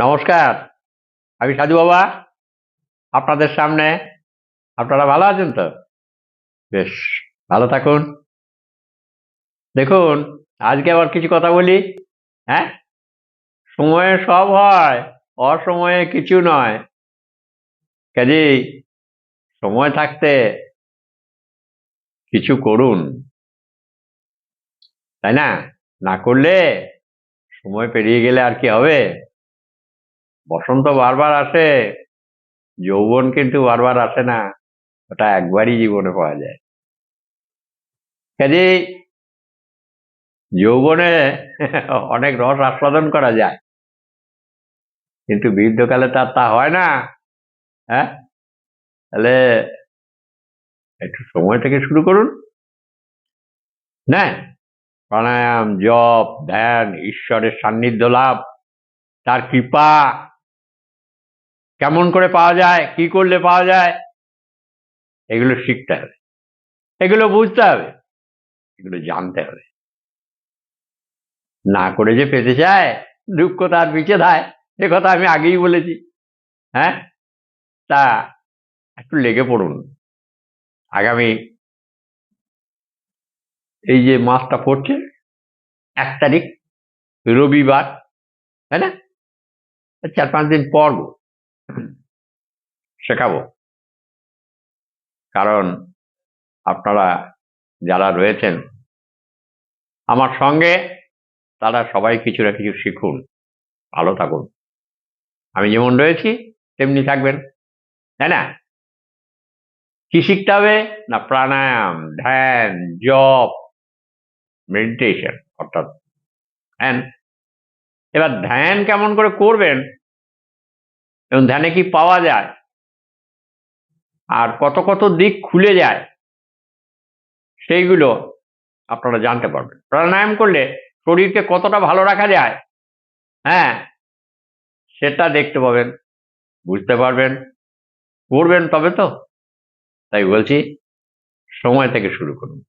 নমস্কার, আমি সাধু বাবা, আপনাদের সামনে। আপনারা ভালো আছেন তো? বেশ, ভালো থাকুন। দেখুন, আজকে আবার কিছু কথা বলি হ্যাঁ? সময়ে সব হয়, অসময়ে কিছু নয়। কাজেই সময় থাকতে কিছু করুন। তাই না? না করলে সময় পেরিয়ে গেলে আর কি হবে? বসন্ত বারবার আসে, যৌবন কিন্তু বারবার আসে না, ওটা একবারই জীবনে পাওয়া যায়। কাজেই যৌবনে অনেক রস আস্বাদন করা যায়। কিন্তু বৃদ্ধকালে তার তা হয় না হ্যাঁ? তাহলে একটু সময় থেকে শুরু করুন। না প্রাণায়াম, জপ, ধ্যান, ঈশ্বরের সান্নিধ্য লাভ, তার কৃপা কেমন করে পাওয়া যায়, কি করলে পাওয়া যায়, এগুলো শিখতে হবে। এগুলো বুঝতে হবে, এগুলো জানতে হবে। না করে যে পেতে চায় দুঃখ তার পিছিয়ে ধায়, এ কথা আমি আগেই বলেছি হ্যাঁ? তা একটু লেগে পড়ুন। আগামী এই যে মাসটা পড়ছে, এক তারিখ, রবিবার, তাই না? চার পাঁচ দিন পর। শেখাবো। কারণ আপনারা যারা রয়েছেন, আমার সঙ্গে তারা সবাই কিছু না কিছু শিখুন, ভালো থাকুন। আমি যেমন রয়েছি, তেমনি থাকবেন, তাই না? কি শিখতে হবে? না, প্রাণায়াম, ধ্যান, জপ মেডিটেশন অর্থাৎ ধ্যান। এবার ধ্যান কেমন করে করবেন? এবং ধ্যানে কি পাওয়া যায়? আর কত কত দিক খুলে যায়, সেইগুলো আপনারা জানতে পারবেন। প্রাণায়াম করলে শরীরকে কতটা ভালো রাখা যায় হ্যাঁ সেটা দেখতে পাবেন, বুঝতে পারবেন, করবেন তবে তো। তাই বলছি, সময় থেকে শুরু করুন।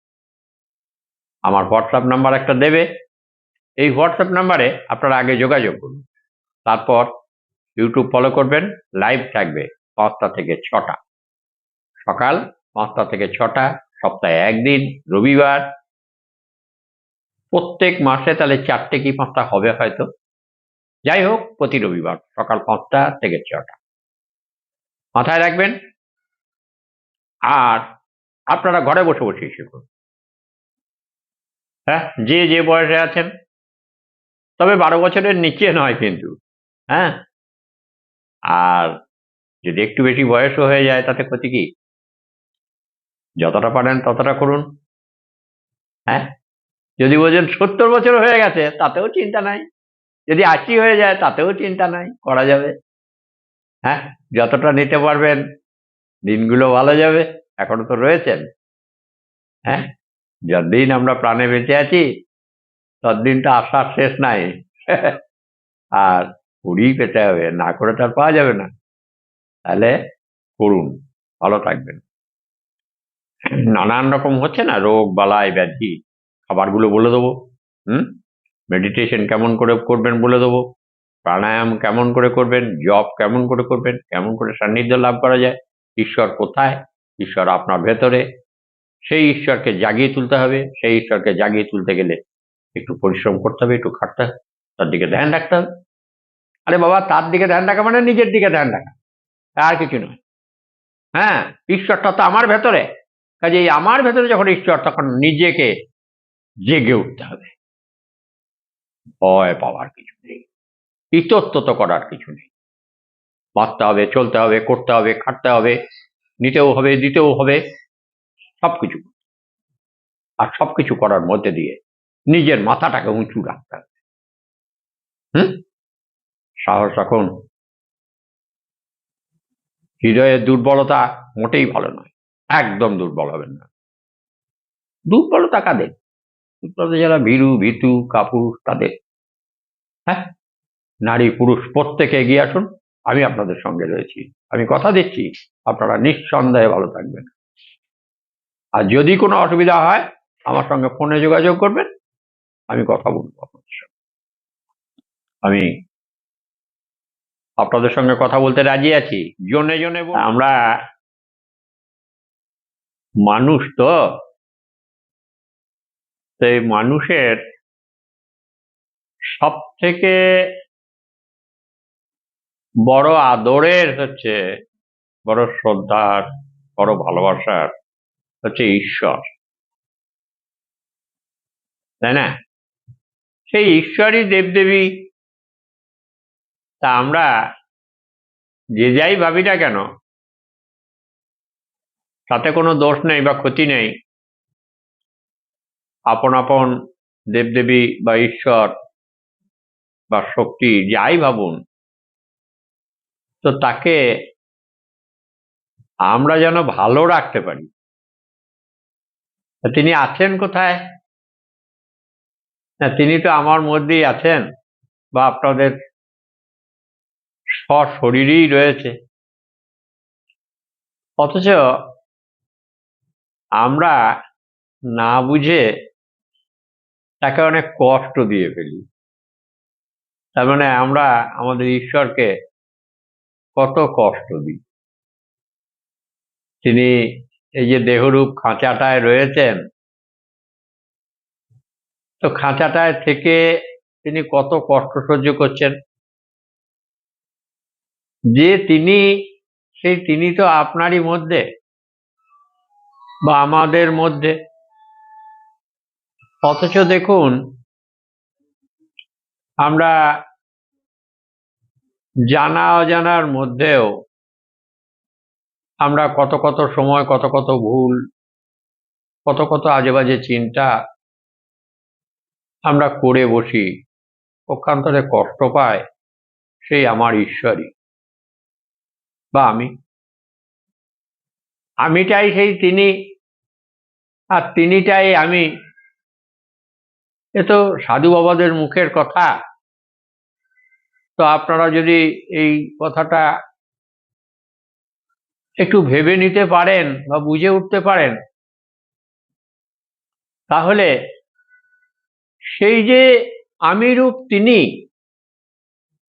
আমার হোয়াটসঅ্যাপ নাম্বার একটা দেবে, এই হোয়াটসঅ্যাপ নাম্বারে আপনারা আগে যোগাযোগ করুন। তারপর ইউটিউব ফলো করবেন লাইভ থাকবে পাঁচটা থেকে ছটা। সকাল পাঁচটা থেকে ছটা, সপ্তাহে একদিন, রবিবার। প্রত্যেক মাসে তাহলে চারটে কি পাঁচটা হবে হয়তো? যাই হোক, প্রতি রবিবার সকাল পাঁচটা থেকে ছটা। মাথায় রাখবেন। আর আপনারা ঘরে বসে বসে শিখুন হ্যাঁ যে যে বয়সে আছেন। তবে বারো বছরের নিচে নয় কিন্তু। হ্যাঁ আর যদি একটু বেশি বয়সও হয়ে যায়, তাতে ক্ষতি কি? যতটা পারেন ততটা করুন। হ্যাঁ? যদি বোঝেন সত্তর বছর হয়ে গেছে, তাতেও চিন্তা নাই। যদি আশি হয়ে যায়, তাতেও চিন্তা নাই, করা যাবে। হ্যাঁ? যতটা নিতে পারবেন, দিনগুলো ভালো যাবে, এখনও তো রয়েছেন। হ্যাঁ? যতদিন আমরা প্রাণে বেঁচে আছি, ততদিন তো আশার শেষ নাই। আর করেই পেতে হবে না করে তো আর পাওয়া যাবে না। তাহলে করুন, ভালো থাকবেন। নানান রকম হচ্ছে না, রোগ, বালাই, ব্যাধি, খাবারগুলো বলে দেবো, হুম? মেডিটেশন কেমন করে করবেন বলে দেবো, প্রাণায়াম কেমন করে করবেন জব কেমন করে করবেন, কেমন করে সান্নিধ্য লাভ করা যায়, ঈশ্বর কোথায়, ঈশ্বর আপনার ভেতরে, সেই ঈশ্বরকে জাগিয়ে তুলতে হবে, সেই ঈশ্বরকে জাগিয়ে তুলতে গেলে একটু পরিশ্রম করতে হবে, একটু খাটতে হবে, তার দিকে ধ্যান রাখতে হবে। আরে বাবা, তার দিকে ধ্যান রাখা মানে নিজের দিকে ধ্যান রাখা। আর কিছু নয়। হ্যাঁ ঈশ্বরটা তো আমার ভেতরে। কাজে আমার ভেতরে যখন ঈশ্বর, তখন নিজেকে জেগে উঠতে হবে। ভয় পাওয়ার কিছু নেই। ইতস্তত করার কিছু নেই। বাঁচতে হবে, চলতে হবে, করতে হবে, খাটতে হবে, নিতেও হবে, দিতেও হবে, সবকিছু। আর সবকিছু করার মধ্যে দিয়ে নিজের মাথাটাকে উঁচু রাখতে হবে। হুম? সাহস রাখুন। হৃদয়ের দুর্বলতা মোটেই ভালো নয়। একদম দুর্বল হবেন না। দুর্বলতা কাদের? দুর্বলতা যারা ভীরু, ভীতু, কাপুরুষ, তাদের। হ্যাঁ? নারী, পুরুষ, প্রত্যেকে এগিয়ে আসুন। আমি আপনাদের সঙ্গে রয়েছি। আমি কথা দিচ্ছি। আপনারা নিঃসন্দেহে ভালো থাকবেন। আর যদি কোনো অসুবিধা হয়, আমার সঙ্গে ফোনে যোগাযোগ করবেন। আমি কথা বলব আপনাদের সঙ্গে। আমি আপনাদের সঙ্গে কথা বলতে রাজি আছি। জনে জনে আমরা মানুষ তো। সেই মানুষের সব থেকে বড় আদরের হচ্ছে, বড় শ্রদ্ধার, বড় ভালোবাসার হচ্ছে ঈশ্বর। তাই না? সেই ঈশ্বরই দেবদেবী তা আমরা যে যাই ভাবি না কেন, তাতে কোনো দোষ নেই বা ক্ষতি নেই। আপন আপন দেবদেবী বা ঈশ্বর বা শক্তি যাই ভাবুন, তো তাকে আমরা যেন ভালো রাখতে পারি। তিনি আছেন কোথায়? তিনি তো আমার মধ্যেই আছেন বা আপনাদের সশরীরেই রয়েছে। অথচ আমরা না বুঝে তাকে অনেক কষ্ট দিয়ে ফেলি। তার মানে আমরা আমাদের ঈশ্বরকে কত কষ্ট দিই। তিনি এই যে দেহরূপ খাঁচাটায় রয়েছেন, তো খাঁচাটায় থেকে তিনি কত কষ্ট সহ্য করছেন? যে তিনি, সেই তিনি তো আপনারই মধ্যে বা আমাদের মধ্যে। অথচ দেখুন, আমরা জানা অজানার মধ্যেও আমরা কত কত সময়, কত কত ভুল, কত কত আজে বাজে চিন্তা আমরা করে বসি পক্ষান্তরে কষ্ট পায় সেই আমার ঈশ্বরই। বা আমি। আমিটাই সেই তিনি, আর তিনিটাই আমি। এ তো সাধু বাবাদের মুখের কথা। তো আপনারা যদি এই কথাটা একটু ভেবে নিতে পারেন বা বুঝে উঠতে পারেন, তাহলে সেই যে আমি রূপ তিনি,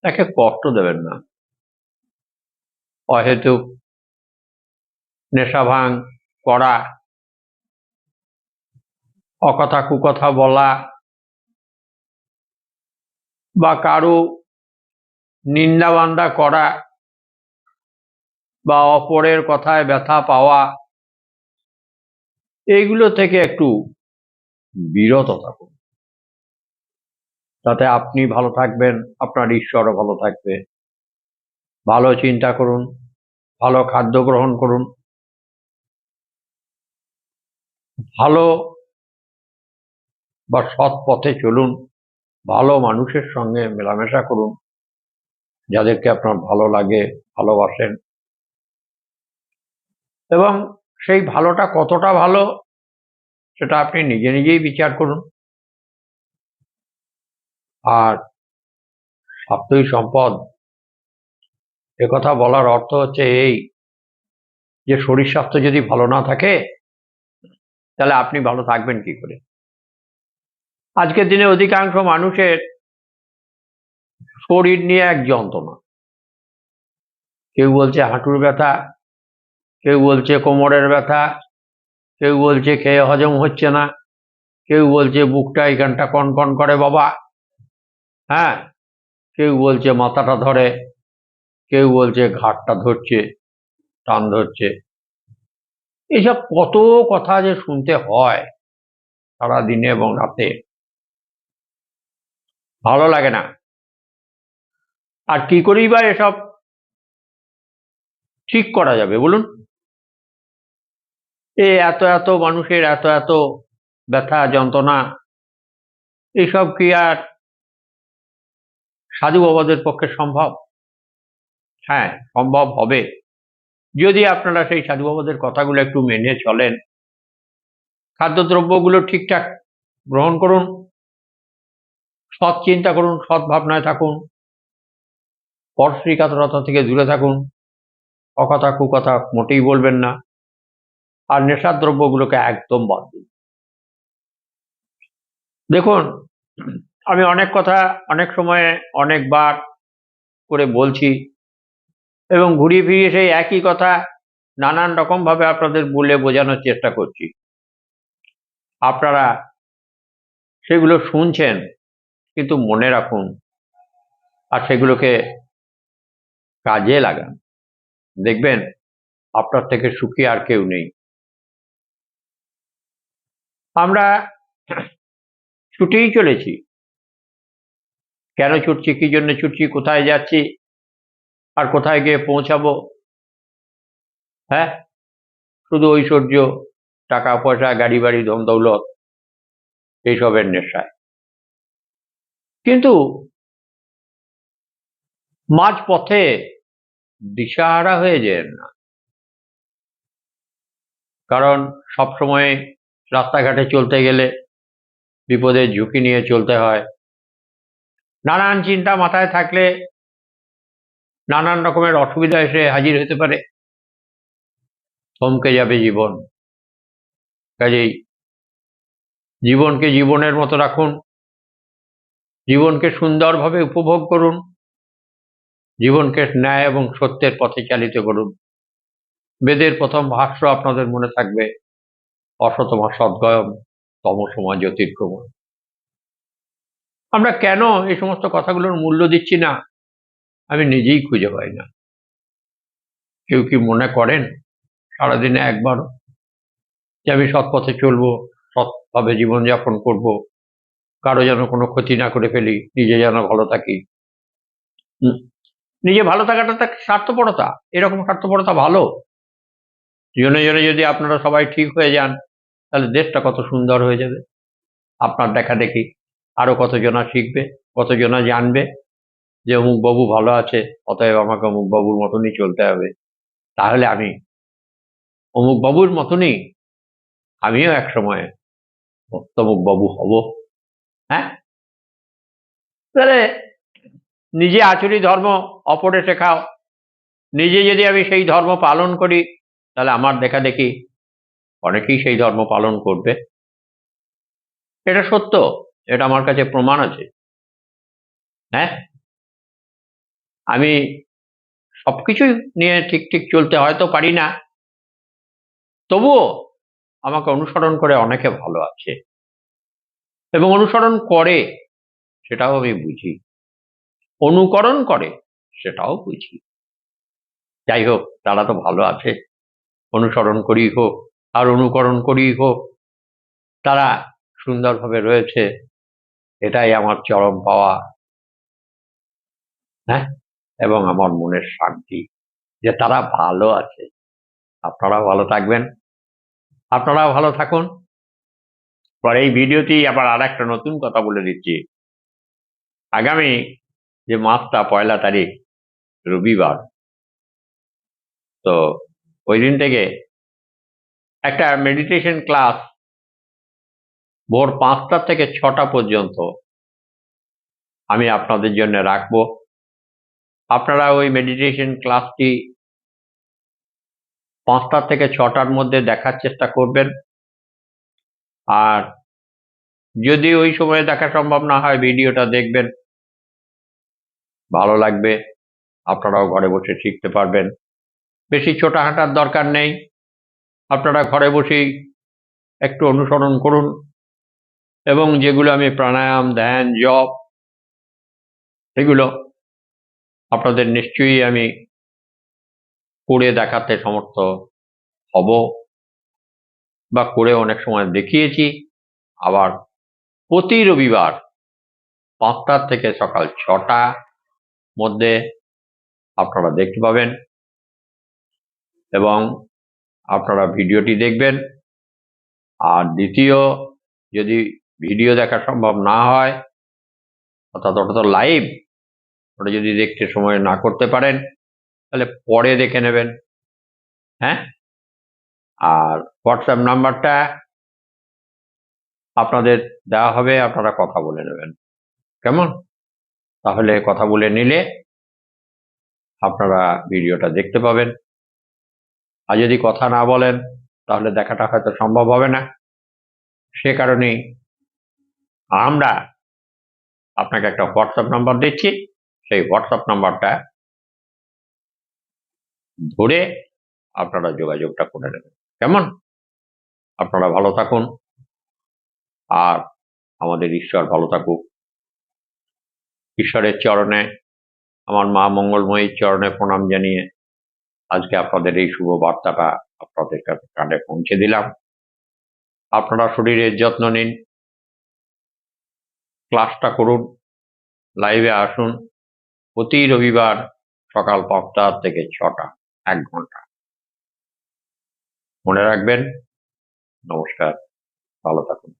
তাকে কষ্ট দেবেন না। অহেতুক নেশাভাং করা, অকথা কুকথা বলা বা কারও নিন্দাবান্দা করা বা অপরের কথায় ব্যথা পাওয়া, এইগুলো থেকে একটু বিরত থাকুন। তাতে আপনি ভালো থাকবেন, আপনার ঈশ্বরও ভালো থাকবে। ভালো চিন্তা করুন। ভালো খাদ্য গ্রহণ করুন। ভালো বা সৎ পথে চলুন। ভালো মানুষের সঙ্গে মেলামেশা করুন। যাদেরকে আপনার ভালো লাগে, ভালোবাসেন। এবং সেই ভালোটা কতটা ভালো, সেটা আপনি নিজে নিজেই বিচার করুন। আর স্বাস্থ্যই সম্পদ কথা বলার অর্থ হচ্ছে এই যে শরীর স্বাস্থ্য যদি ভালো না থাকে, তাহলে আপনি ভালো থাকবেন কি করে? আজকের দিনে অধিকাংশ মানুষের শরীর নিয়ে এক যন্ত্রণা। কেউ বলছে হাঁটুর ব্যথা, কেউ বলছে কোমরের ব্যথা, কেউ বলছে খেয়ে হজম হচ্ছে না, কেউ বলছে বুকটা এখানটা কনকন করে বাবা হ্যাঁ? কেউ বলছে মাথাটা ধরে কেউ বলছে ঘাটটা ধরছে, টান ধরছে। এইসব কত কথা যে শুনতে হয় সারা দিনে এবং রাতে। ভালো লাগে না। আর কি করেই বা এসব? ঠিক করা যাবে, বলুন। এ এত এত মানুষের এত এত ব্যথা, যন্ত্রণা এইসব কি আর সাধু বাবাদের পক্ষে সম্ভব? হ্যাঁ সম্ভব হবে। যদি আপনারা সেই সাধু বাবাদের কথাগুলো একটু মেনে চলেন, খাদ্যদ্রব্যগুলো ঠিকঠাক গ্রহণ করুন, সৎ চিন্তা করুন, সৎ ভাবনায় থাকুন, পরশ্রীকাতরতা থেকে দূরে থাকুন, অকথা কুকথা মোটেই বলবেন না, আর নেশার দ্রব্যগুলোকে একদম বাদ দিন। দেখুন, আমি অনেক কথা অনেক সময়ে অনেকবার করে বলছি এবং ঘুরিয়ে ফিরিয়ে সেই একই কথা নানান রকমভাবে আপনাদের বলে বোঝানোর চেষ্টা করছি। আপনারা সেগুলো শুনছেন, কিন্তু মনে রাখুন আর সেগুলোকে কাজে লাগান। দেখবেন আপনার থেকে সুখী আর কেউ নেই। আমরা ছুটেই চলেছি। কেন ছুটছি, কি জন্য ছুটছি, কোথায় যাচ্ছি আর কোথায় গিয়ে পৌঁছাবো? হ্যাঁ? শুধু ঐশ্বর্য, টাকা, পয়সা, গাড়ি, বাড়ি, ধন, দৌলত, এইসবের নেশায়। কিন্তু মাঝ পথে দিশাহারা হয়ে যেন না। কারণ সবসময় রাস্তাঘাটে চলতে গেলে বিপদের ঝুঁকি নিয়ে চলতে হয়। নানান চিন্তা মাথায় থাকলে নানান রকমের অসুবিধা এসে হাজির হতে পারে। থমকে যাবে জীবন। কাজেই জীবনকে জীবনের মতো রাখুন। জীবনকে সুন্দরভাবে উপভোগ করুন। জীবনকে ন্যায় এবং সত্যের পথে চালিত করুন। বেদের প্রথম ভাষ্য আপনাদের মনে থাকবে, অসতমা সদ্গয়ম তমসমা জ্যোতির্গময় আমরা কেন এই সমস্ত কথাগুলোর মূল্য দিচ্ছি না? আমি নিজেই খুঁজে পাই না। কেউ কি মনে করেন সারাদিনে একবার যে আমি সৎ পথে চলবো, সৎভাবে জীবনযাপন করব, কারও যেন কোনো ক্ষতি না করে ফেলি, নিজে যেন ভালো থাকি? নিজে ভালো থাকাটা তো একটা স্বার্থপরতা, এরকম স্বার্থপরতা ভালো। জনে জনে যদি আপনারা সবাই ঠিক হয়ে যান, তাহলে দেশটা কত সুন্দর হয়ে যাবে। আপনার দেখা দেখি, আরও কতজনা শিখবে, কতজনা জানবে যে অমুক বাবু ভালো আছে, অতএব আমাকে অমুক বাবুর মতনই চলতে হবে। তাহলে আমি অমুক বাবুর মতনই আমিও এক সময় বাবু হব। হ্যাঁ? তাহলে নিজে আচরি ধর্ম অপরে শেখাও। নিজে যদি আমি সেই ধর্ম পালন করি, তাহলে আমার দেখা দেখি অনেকেই সেই ধর্ম পালন করবে। এটা সত্য, এটা আমার কাছে প্রমাণ আছে। হ্যাঁ? আমি সবকিছু নিয়ে ঠিক ঠিক চলতে হয়তো পারি না। তবুও আমাকে অনুসরণ করে অনেকে ভালো আছে। এবং অনুসরণ করে, সেটাও আমি বুঝি। অনুকরণ করে, সেটাও বুঝি। যাই হোক, তারা তো ভালো আছে। অনুসরণ করি হোক, আর অনুকরণ করি হোক, তারা সুন্দরভাবে রয়েছে। এটাই আমার চরম পাওয়া। হ্যাঁ? এবং আমার মনের শান্তি, যে তারা ভালো আছে। আপনারা ভালো থাকবেন। আপনারাও ভালো থাকুন। পরে এই ভিডিওটি আবার আর একটা নতুন কথা বলে দিচ্ছি। আগামী যে মাসটা, পয়লা তারিখ, রবিবার, তো ওই দিন থেকে একটা মেডিটেশন ক্লাস ভোর পাঁচটা থেকে ছটা পর্যন্ত আমি আপনাদের জন্য রাখব। আপনারা ওই মেডিটেশন ক্লাসটি পাঁচটা থেকে ছটার মধ্যে দেখার চেষ্টা করবেন। আর যদি ওই সময়ে দেখা সম্ভব না হয়, ভিডিওটা দেখবেন। ভালো লাগবে, আপনারাও ঘরে বসে শিখতে পারবেন। বেশি ছোটা হাঁটার দরকার নেই। আপনারা ঘরে বসেই একটু অনুসরণ করুন। এবং যেগুলো আমি প্রাণায়াম, ধ্যান, জপ সেগুলো আপনাদের নিশ্চয়ই আমি করে দেখাতে সমর্থ হব বা করে অনেক সময় দেখিয়েছি। আবার প্রতি রবিবার পাঁচটার থেকে সকাল ছটা মধ্যে আপনারা দেখতে পাবেন এবং আপনারা ভিডিওটি দেখবেন। আর দ্বিতীয়, যদি ভিডিও দেখা সম্ভব না হয়, অর্থাৎ তো লাইভ ওটা যদি দেখতে সময় না করতে পারেন, তাহলে পরে দেখে নেবেন। হ্যাঁ? আর হোয়াটসঅ্যাপ নাম্বারটা আপনাদের দেওয়া হবে, আপনারা কথা বলে নেবেন। কেমন? তাহলে কথা বলে নিলে আপনারা ভিডিওটা দেখতে পাবেন। আর যদি কথা না বলেন, তাহলে দেখাটা হয়তো সম্ভব হবে না। সে কারণেই আমরা আপনাকে একটা হোয়াটসঅ্যাপ নাম্বার দিচ্ছি। সেই হোয়াটসঅ্যাপ নাম্বারটা ধরে আপনারা যোগাযোগটা করে নেবেন। কেমন? আপনারা ভালো থাকুন। আর আমাদের ঈশ্বর ভালো থাকুক। ঈশ্বরের চরণে, আমার মা মঙ্গলময়ীর চরণে প্রণাম জানিয়ে আজকে আপনাদের এই শুভ বার্তাটা আপনাদের কাছে কানে পৌঁছে দিলাম। আপনারা শরীরের যত্ন নিন। ক্লাসটা করুন। লাইভে আসুন। প্রতি রবিবার সকাল পাঁচটা থেকে ছটা এক ঘণ্টা। মনে রাখবেন নমস্কার ভালো থাকুন।